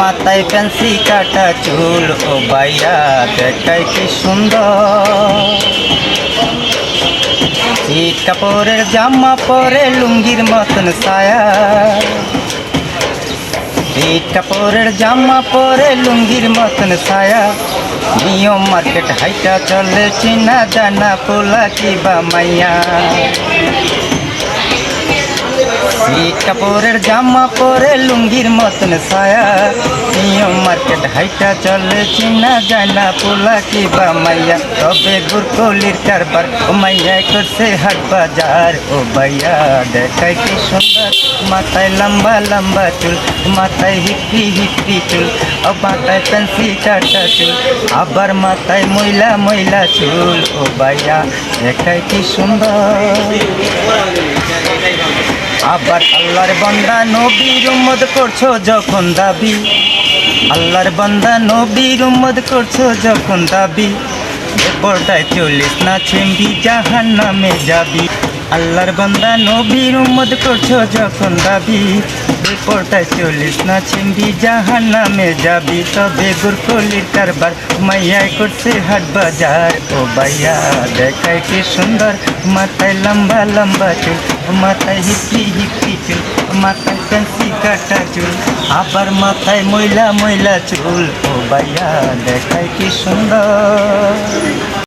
মাথায় ফ্যান্সি কাটা চুল, ও বাইয়া দেখায় কি সুন্দর। শীত কাপড়ের জামা পরে লুঙ্গির মতন ছায়া। শীত কাপড়ের জামা পরে লুঙ্গির মতন ছায়া। নিয়ম মার্কেট হাইটা চলে চিনা জানা পোলা কিবা মাইয়া। শীত কাপড়ের জামা পরে লুঙ্গির মতন ছায়া। নিয়ম মার্কেট হাইটা চলে, চিনা জানা পোলা কিবা মাইয়া। তবে গুরকলির কারবার, ও মাইয়া করছে হাট বাজার। ও বাইয়া দেখায় কি সুন্দর? মাথায় লম্বা লম্বা চুল, মাথায় হিপি হিপি চুল, ও মাথায় পেন্সি কাটা চুল। আবার মাথায় ময়লা ময়লা চুল। ও বাইয়া দেখায় কি সুন্দর? আবার আল্লাহর বান্দা নবীর উম্মত করছ যখন দাবি। আল্লাহর বান্দা নবীর উম্মত করছ যখন দাবি। পর্দায় চলিস না ছেম্বি জাহান নামে যাবি। আল্লাহর বান্দা নবীর উম্মত করছ যখন দাবি। পর্দায় চলিস না ছেম্বি জাহান নামে যাবি। তবে গুরকলির কারবার মাইয়ায় করছে হাট বাজার। ও বাইয়া দেখায় কি সুন্দর, মাথায় লম্বা লম্বা চুল। মাথায় হিপি হিপি চুল, মাথায় ফ্যান্সি কাটা চুল, আবার মাথায় ময়লা ময়লা চুল। ও বাইয়া দেখায় কি সুন্দর।